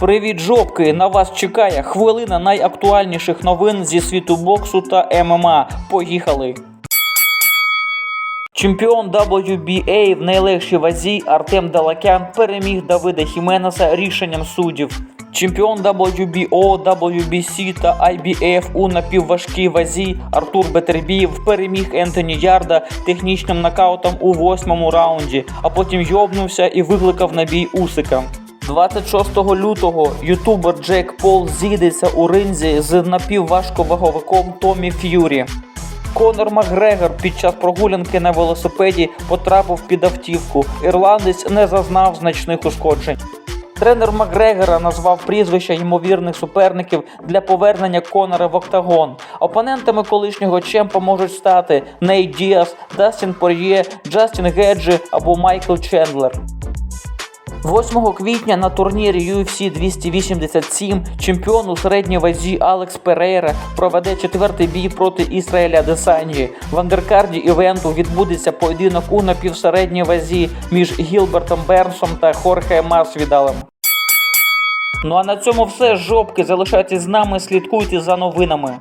Привіт, жопки! На вас чекає хвилина найактуальніших новин зі світу боксу та ММА. Поїхали! Чемпіон WBA в найлегшій вазі Артем Далакян переміг Давида Хіменеса рішенням суддів. Чемпіон WBO, WBC та IBF у напівважкій вазі Артур Бетербієв переміг Ентоні Ярда технічним нокаутом у восьмому раунді, а потім йобнувся і викликав на бій Усика. 26 лютого ютубер Джек Пол зійдеться у ринзі з напівважковаговиком Томі Ф'юрі. Конор Макгрегор під час прогулянки на велосипеді потрапив під автівку. Ірландець не зазнав значних ушкоджень. Тренер Макгрегора назвав прізвища ймовірних суперників для повернення Конора в октагон. Опонентами колишнього чемпа можуть стати Нейт Діас, Дастін Пор'є, Джастін Геджі або Майкл Чендлер. 8 квітня на турнірі UFC 287 чемпіон у середній вазі Алекс Перейра проведе четвертий бій проти Ісраїля Десанджі. В андеркарді івенту відбудеться поєдинок у напівсередній вазі між Гілбертом Бернсом та Хорхе Масвідалем. Ну а на цьому все жопки. Залишайтесь з нами, слідкуйте за новинами.